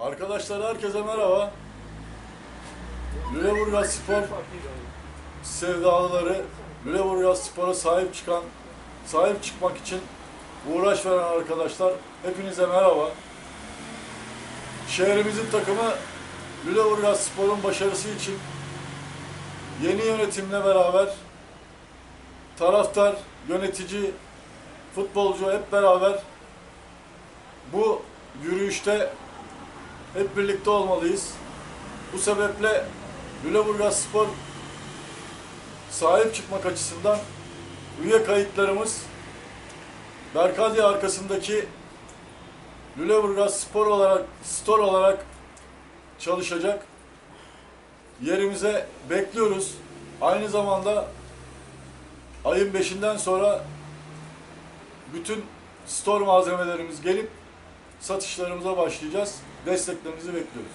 Arkadaşlar herkese merhaba. Lüleburgaz Spor sevdalıları, Lüleburgaz Spor'a sahip çıkan, sahip çıkmak için uğraş veren arkadaşlar hepinize merhaba. Şehrimizin takımı Lüleburgaz Spor'un başarısı için yeni yönetimle beraber taraftar, yönetici, futbolcu hep beraber bu yürüyüşte hep birlikte olmalıyız. Bu sebeple Lüleburgaz Spor sahip çıkmak açısından üye kayıtlarımız Berkadi arkasındaki Lüleburgaz Spor olarak, store olarak çalışacak. Yerimize bekliyoruz. Aynı zamanda ayın 5'inden sonra bütün store malzemelerimiz gelip satışlarımıza başlayacağız. Desteklerinizi bekliyoruz.